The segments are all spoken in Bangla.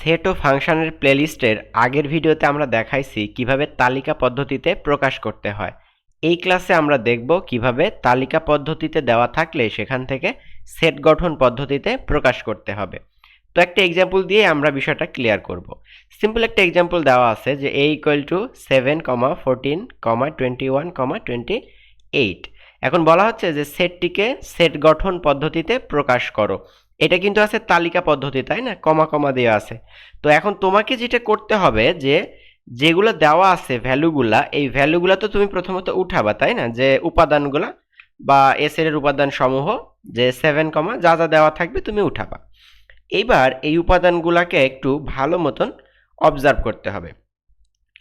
সেট ও ফাংশনের প্লেলিস্টের আগের ভিডিওতে আমরা দেখাইছি কীভাবে তালিকা পদ্ধতিতে প্রকাশ করতে হয়। এই ক্লাসে আমরা দেখব কীভাবে তালিকা পদ্ধতিতে দেওয়া থাকলে সেখান থেকে সেট গঠন পদ্ধতিতে প্রকাশ করতে হবে। তো একটা এক্সাম্পল দিয়ে আমরা বিষয়টা ক্লিয়ার করব। সিম্পল একটা এক্সাম্পল দেওয়া আছে যে A equal to seven comma fourteen comma twenty one comma twenty eight এখন বলা হচ্ছে যে সেটটিকে সেট গঠন পদ্ধতিতে প্রকাশ করো। এটা কিন্তু আছে তালিকা পদ্ধতি, তাই না? কমা কমা দেওয়া আছে। তো এখন তোমাকে যেটা করতে হবে যে, যেগুলো দেওয়া আছে ভ্যালুগুলা, এই ভ্যালুগুলা তো তুমি প্রথমত উঠাবা, তাই না? যে উপাদানগুলা বা এস এর উপাদান সমূহ যে সেভেন কমা, যা যা দেওয়া থাকবে তুমি উঠাবা। এইবার এই উপাদানগুলাকে একটু ভালো মতন অবজার্ভ করতে হবে।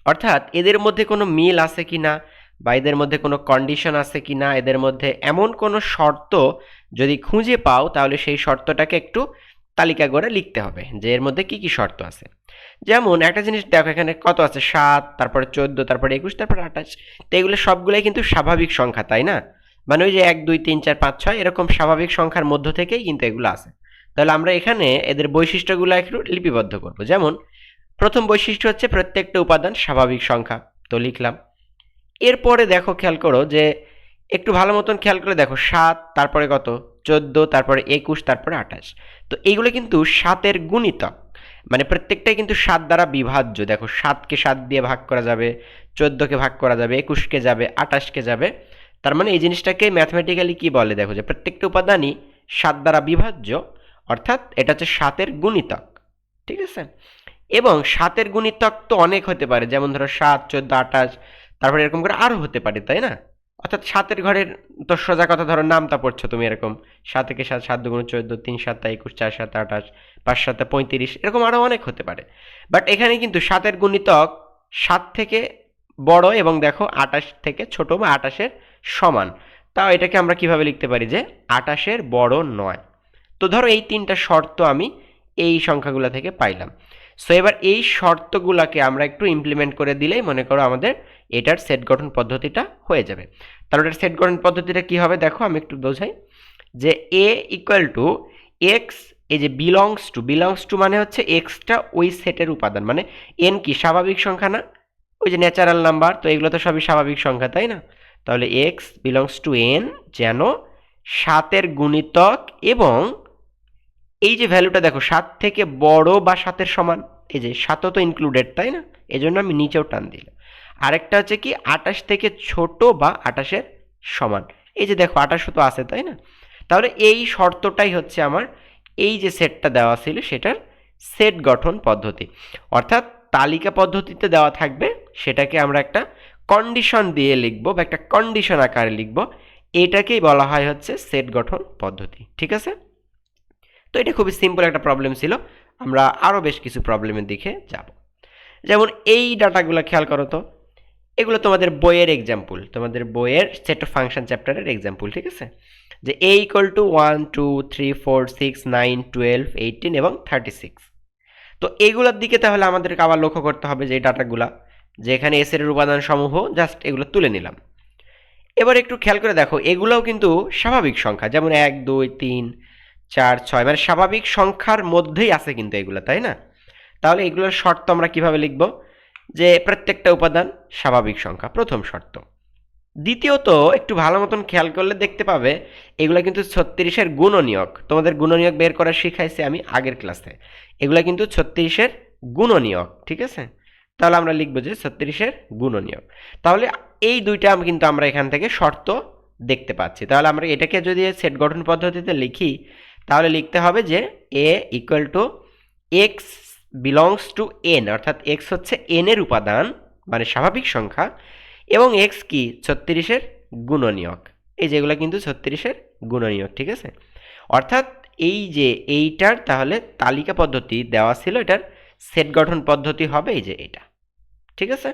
অর্থাৎ এদের মধ্যে কোনো মিল আছে কি না বা এদের মধ্যে কোনো কন্ডিশন আছে কি না, এদের মধ্যে এমন কোনো শর্ত যদি খুঁজে পাও, তাহলে সেই শর্তটাকে একটু তালিকা করে লিখতে হবে যে এর মধ্যে কি কি শর্ত আছে। যেমন একটা জিনিস দেখো, এখানে কত আছে? সাত, তারপরে চোদ্দ, তারপরে একুশ, তারপরে আঠাশ। তো এগুলো সবগুলোই কিন্তু স্বাভাবিক সংখ্যা, তাই না? মানে ওই যে এক, দুই, তিন, চার, পাঁচ, ছয়, এরকম স্বাভাবিক সংখ্যার মধ্য থেকেই কিন্তু এগুলো আছে। তাহলে আমরা এখানে এদের বৈশিষ্ট্যগুলো একটু লিপিবদ্ধ করব। যেমন প্রথম বৈশিষ্ট্য হচ্ছে প্রত্যেকটা উপাদান স্বাভাবিক সংখ্যা। তো লিখলাম। এরপরে দেখো খেয়াল করো যে একটু ভালো মতন খেয়াল করে দেখো সাত, তারপরে কত? চোদ্দ, তারপরে একুশ, তারপরে আঠাশ। তো এইগুলো কিন্তু সাতের গুণিতক। মানে প্রত্যেকটাই কিন্তু সাত দ্বারা বিভাজ্য। দেখো সাতকে সাত দিয়ে ভাগ করা যাবে, চোদ্দোকে ভাগ করা যাবে, একুশকে যাবে, আঠাশকে যাবে। তার মানে এই জিনিসটাকে ম্যাথমেটিক্যালি কি বলে? দেখো যে প্রত্যেকটা উপাদানই সাত দ্বারা বিভাজ্য, অর্থাৎ এটা হচ্ছে সাতের গুণিতক। ঠিক আছে? এবং সাতের গুণিতক তো অনেক হতে পারে। যেমন ধরো সাত, চোদ্দ, আঠাশ তারপরে এরকম করে আরও হতে পারে, তাই না? অর্থাৎ সাতের ঘরের তো সোজা কথা ধরো, নামটা পড়ছো তুমি এরকম। সাত থেকে সাত সাত দুগুণ চোদ্দ, তিন সাতটা একুশ, চার সাত আঠাশ পাঁচ সাতটা পঁয়ত্রিশ, এরকম আরও অনেক হতে পারে। বাট এখানে কিন্তু সাতের গুণিতক সাত থেকে বড় এবং দেখো আটাশ থেকে ছোট বা আটাশের সমান। তাও এটাকে আমরা কীভাবে লিখতে পারি যে আটাশের বড় নয়? তো ধরো এই তিনটা শর্ত আমি এই সংখ্যাগুলো থেকে পাইলাম। সো এবার এই শর্তগুলোকে আমরা একটু ইমপ্লিমেন্ট করে দিলেই মনে করো আমাদের এটার সেট গঠন পদ্ধতিটা হয়ে যাবে। তাহলে এটার সেট গঠন পদ্ধতিটা কি হবে? দেখো, আমি একটু বোঝাই। যে এ ইকুয়াল টু এক্স এই যে বিলংস টু বিলংস টু মানে হচ্ছে এক্সটা ওই সেটের উপাদান। মানে এন কি, স্বাভাবিক সংখ্যা না? ওই যে ন্যাচারাল নাম্বার তো এগুলো তো সবই স্বাভাবিক সংখ্যা, তাই না? তাহলে এক্স বিলংস টু এন যেন সাতের গুণিতক এবং এই যে ভ্যালুটা দেখো, সাত থেকে বড় বা সাতের সমান, এই যে সাতও তো ইনক্লুডেড তাই না? এই জন্য আমি নিচেও টান দিলাম। আরেকটা হচ্ছে কি আটাশ থেকে ছোট বা আটাশের সমান। এই যে দেখো আটাশও তো আছে, তাই না? তাহলে এই শর্তটাই হচ্ছে আমার, এই যে সেটটা দেওয়া ছিল, সেটার সেট গঠন পদ্ধতি। অর্থাৎ তালিকা পদ্ধতিতে দেওয়া থাকবে, সেটাকে আমরা একটা কন্ডিশন দিয়ে লিখব বা একটা কন্ডিশন আকারে লিখব। এটাকেই বলা হয় হচ্ছে সেট গঠন পদ্ধতি। ঠিক আছে? তো এটা খুবই সিম্পল একটা প্রবলেম ছিল। আমরা আরও বেশ কিছু প্রবলেমের দিকে যাব। যেমন এই ডাটাগুলো খেয়াল করো তো, এগুলো তোমাদের বইয়ের এক্সাম্পল তোমাদের বইয়ের সেট অফ ফাংশন চ্যাপ্টারের এক্সাম্পল ঠিক আছে? যে A equal to one two three four six nine twelve eighteen এবং থার্টি সিক্স তো এইগুলোর দিকে তাহলে আমাদেরকে আবার লক্ষ্য করতে হবে যে ডাটাগুলা, যে এখানে এস এর উপাদান সমূহ জাস্ট এগুলো তুলে নিলাম। এবার একটু খেয়াল করে দেখো, এগুলোও কিন্তু স্বাভাবিক সংখ্যা, যেমন এক, দুই, তিন চার, ছয় মানে স্বাভাবিক সংখ্যার মধ্যেই আছে কিন্তু এগুলো, তাই না? তাহলে এগুলোর শর্ত আমরা কীভাবে লিখব? যে প্রত্যেকটা উপাদান স্বাভাবিক সংখ্যা, প্রথম শর্ত। দ্বিতীয়ত, একটু ভালো মতন খেয়াল করলে দেখতে পাবে, এগুলো কিন্তু ছত্রিশের গুণনীয়ক। তোমাদের গুণনীয়ক বের করা শিখাইছি আমি আগের ক্লাসে। এগুলো কিন্তু ছত্রিশের গুণনীয়ক, ঠিক আছে? তাহলে আমরা লিখব যে ছত্রিশের গুণনীয়ক। তাহলে এই দুইটা কিন্তু আমরা এখান থেকে শর্ত দেখতে পাচ্ছি। তাহলে আমরা এটাকে যদি সেট গঠন পদ্ধতিতে লিখি তাহলে লিখতে হবে যে A equal to x belongs to N অর্থাৎ এক্স হচ্ছে এন এর উপাদান মানে স্বাভাবিক সংখ্যা, এবং এক্স কি? ছত্রিশের গুণনীয়ক। এই যেগুলো কিন্তু ছত্রিশের গুণনীয়ক, ঠিক আছে? অর্থাৎ এই যে এইটার তাহলে তালিকা পদ্ধতি দেওয়া ছিল, এটার সেট গঠন পদ্ধতি হবে এই যে এটা। ঠিক আছে?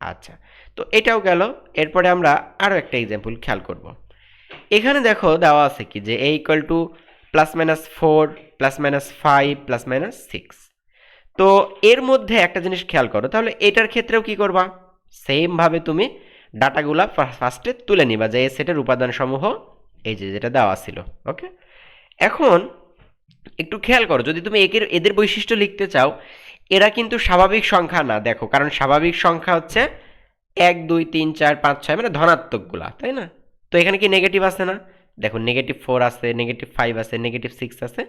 আচ্ছা তো এটাও গেল। এরপরে আমরা আরও একটা এক্সাম্পল খেয়াল করব। এখানে দেখো দেওয়া আছে কি? যে a equal to plus minus four plus minus five plus minus six তো এর মধ্যে একটা জিনিস খেয়াল করো, তাহলে এটার ক্ষেত্রেও কি করবা? সেমভাবে তুমি ডাটাগুলা ফার্স্টে তুলে নিবা যে এই সেটের উপাদান সমূহ এই যে যেটা দেওয়া ছিল ওকে এখন একটু খেয়াল করো, যদি তুমি একের, এদের বৈশিষ্ট্য লিখতে চাও, এরা কিন্তু স্বাভাবিক সংখ্যা না, দেখো, কারণ স্বাভাবিক সংখ্যা হচ্ছে এক, দুই, তিন, চার, পাঁচ, ছয় মানে ধনাত্মকগুলা, তাই না? তো এখানে কি নেগেটিভ আছে না? দেখো নেগেটিভ ফোর আছে নেগেটিভ ফাইভ আছে নেগেটিভ সিক্স আছে।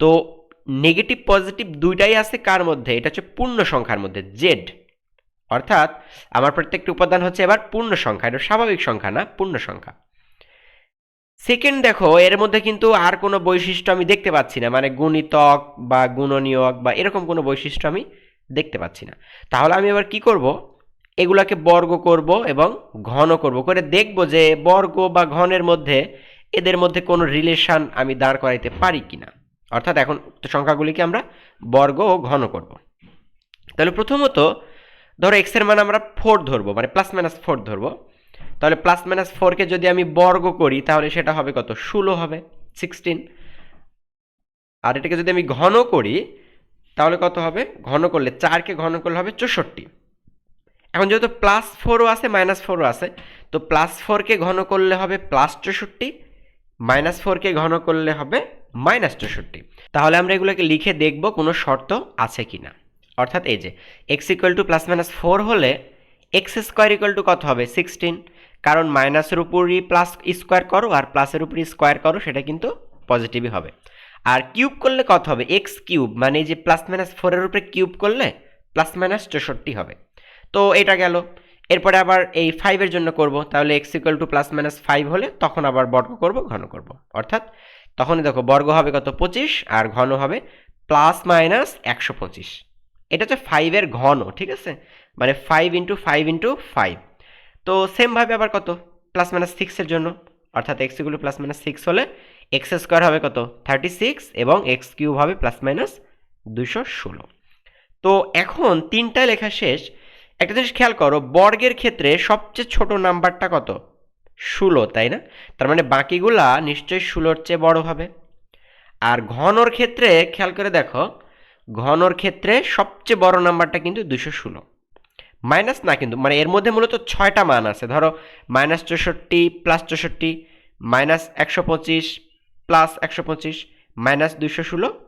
তো নেগেটিভ পজিটিভ দুইটাই আছে কার মধ্যে? এটা হচ্ছে পূর্ণ সংখ্যার মধ্যে জেড অর্থাৎ আমার প্রত্যেকটি উপাদান হচ্ছে এবার পূর্ণ সংখ্যা, এটা স্বাভাবিক সংখ্যা না, পূর্ণ সংখ্যা। সেকেন্ড দেখো, এর মধ্যে কিন্তু আর কোনো বৈশিষ্ট্য আমি দেখতে পাচ্ছি না মানে গুণিতক বা গুণনীয়ক বা এরকম কোনো বৈশিষ্ট্য আমি দেখতে পাচ্ছি না। তাহলে আমি এবার কি করব? এগুলাকে বর্গ করব এবং ঘন করব, করে দেখব যে বর্গ বা ঘনের মধ্যে এদের মধ্যে কোনো রিলেশন আমি দাঁড় করাইতে পারি কিনা? অর্থাৎ এখন উক্ত সংখ্যাগুলিকে আমরা বর্গ ও ঘন করব। তাহলে প্রথমত, ধরো এক্সের মান আমরা ফোর ধরবো মানে প্লাস মাইনাস ফোর ধরবো। তাহলে প্লাস মাইনাস ফোরকে যদি আমি বর্গ করি, তাহলে সেটা হবে কত? ষোলো হবে সিক্সটিন আর এটাকে যদি আমি ঘন করি, তাহলে কত হবে? ঘন করলে চারকে ঘন করলে হবে চৌষট্টি। এখন যেহেতু প্লাস ফোরও আছে মাইনাস ফোরও আছে, তো প্লাস ফোরকে ঘন করলে হবে প্লাস চৌষট্টি। মাইনাস ফোরকে ঘন করলে হবে মাইনাস চৌষট্টি। তাহলে আমরা এগুলোকে লিখে দেখব কোনো শর্ত আছে কি না অর্থাৎ এই যে x equal to plus minus four হলে এক্স স্কোয়ার ইকুয়াল টু কত হবে? সিক্সটিন কারণ মাইনাসের উপরই প্লাস স্কোয়ার করো আর প্লাসের উপরই স্কোয়ার করো, সেটা কিন্তু পজিটিভই হবে। আর কিউব করলে কত হবে? এক্স কিউব মানে যে প্লাস মাইনাস ফোরের উপরে কিউব করলে প্লাস মাইনাস চৌষট্টি হবে। তো এটা গেল। এরপরে আবার এই ফাইভের জন্য করব, তাহলে x equal to plus minus five হলে তখন আবার বর্গ করব, ঘন করব। অর্থাৎ তখনই দেখো বর্গ হবে কত পঁচিশ, আর ঘন হবে প্লাস মাইনাস একশো পঁচিশ। এটা হচ্ছে ফাইভের ঘন, ঠিক আছে? মানে five into five into five তো সেমভাবে আবার কত? প্লাস মাইনাস সিক্সের জন্য। অর্থাৎ x equal to plus minus six হলে এক্স স্কোয়ার হবে কত? থার্টি সিক্স এবং এক্স কিউব হবে প্লাস মাইনাস দুশো ষোলো। তো এখন তিনটা লেখা শেষ। একটা জিনিস খেয়াল করো, বর্গের ক্ষেত্রে সবচেয়ে ছোট নাম্বারটা কত? ষোলো, তাই না? তার মানে বাকিগুলা নিশ্চয়ই ষোলোর চেয়ে বড় হবে। আর ঘনর ক্ষেত্রে খেয়াল করে দেখো, ঘনর ক্ষেত্রে সবচেয়ে বড় নাম্বারটা কিন্তু দুশো ষোলো। মাইনাস না কিন্তু মানে এর মধ্যে মূলত ছয়টা মান আছে। ধরো, মাইনাস চৌষট্টি, প্লাস চৌষট্টি, মাইনাস একশো পঁচিশ, প্লাস একশো পঁচিশ, মাইনাস দুশো ষোলো,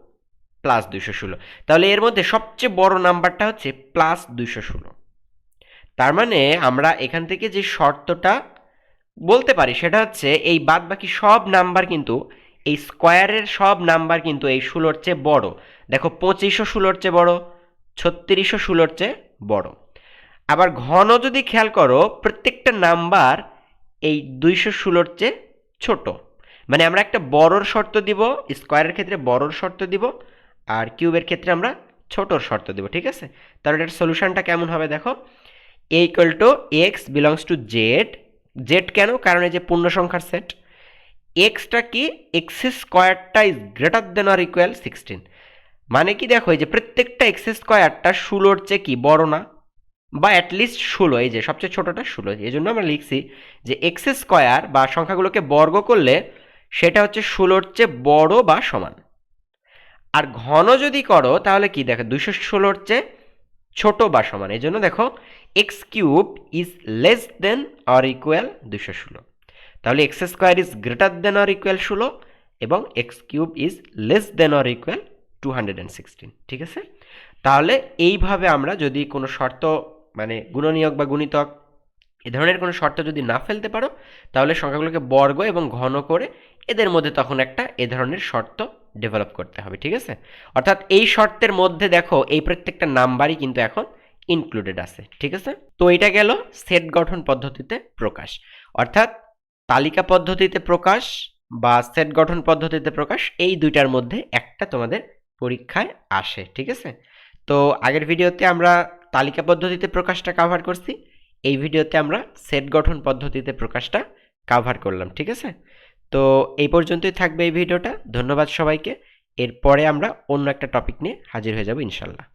প্লাস দুশো ষোলো। তাহলে এর মধ্যে সবচেয়ে বড় নাম্বারটা হচ্ছে প্লাস দুশো ষোলো। তার মানে আমরা এখান থেকে যে শর্তটা বলতে পারি সেটা হচ্ছে এই বাদ বাকি সব নাম্বার কিন্তু, এই স্কোয়ারের সব নাম্বার কিন্তু এই ষোলোর চেয়ে বড়। দেখো পঁচিশও ষোলোর চেয়ে বড়, ছত্রিশও ষোলোর চেয়ে বড়। আবার ঘন যদি খেয়াল করো, প্রত্যেকটা নাম্বার এই দুইশো ষোলোর চেয়ে ছোট। মানে আমরা একটা বড়র শর্ত দিব, স্কোয়ারের ক্ষেত্রে বড়র শর্ত দিব, আর কিউবের ক্ষেত্রে আমরা ছোটর শর্ত দিব, ঠিক আছে? তাহলে এটার সলিউশনটা কেমন হবে দেখো? A equal to X belongs to Z Z কেন? কারণ এই যে পূর্ণ সংখ্যার সেট এক্সটা কি? এক্স স্কোয়ারটা is greater than or equal sixteen মানে কি? দেখো, এই যে প্রত্যেকটা এক্স স্কোয়ারটা ষোলোর চেয়ে কি বড় না? বা অ্যাটলিস্ট ষোলো, এই যে সবচেয়ে ছোটোটা ষোলো। এই জন্য আমরা লিখছি যে এক্স স্কোয়ার বা সংখ্যাগুলোকে বর্গ করলে সেটা হচ্ছে ষোলোর চেয়ে বড় বা সমান। আর ঘন যদি করো, তাহলে কি? দেখো দুশো ষোলোর চেয়ে ছোট বা সমান, এই জন্য দেখো x cube is less than or equal দুশো ষোলো। তাহলে x square is greater than or equal ষোলো এবং x cube is less than or equal two hundred and sixteen ঠিক আছে? তাহলে এইভাবে আমরা যদি কোনো শর্ত মানে গুণনীয়ক বা গুণিতক এ ধরনের কোনো শর্ত যদি না ফেলতে পারো, তাহলে সংখ্যাগুলোকে বর্গ এবং ঘন করে এদের মধ্যে তখন একটা এ ধরনের শর্ত ডেভেলপ করতে হবে, ঠিক আছে? অর্থাৎ এই শর্তের মধ্যে দেখো, এই প্রত্যেকটা নাম্বারই কিন্তু এখন ইনক্লুডেড আছে, ঠিক আছে? তো এটা গেল সেট গঠন পদ্ধতিতে প্রকাশ। অর্থাৎ তালিকা পদ্ধতিতে প্রকাশ বা সেট গঠন পদ্ধতিতে প্রকাশ, এই দুইটার মধ্যে একটা তোমাদের পরীক্ষায় আসে, ঠিক আছে? তো আগের ভিডিওতে আমরা তালিকা পদ্ধতিতে প্রকাশটা কাভার করছি এই ভিডিওতে আমরা সেট গঠন পদ্ধতিতে প্রকাশটা কাভার করলাম, ঠিক আছে? তো এই পর্যন্তই থাকবে এই ভিডিওটা, ধন্যবাদ সবাইকে। এরপরে আমরা অন্য একটা টপিক নিয়ে হাজির হয়ে যাব, ইনশাল্লাহ।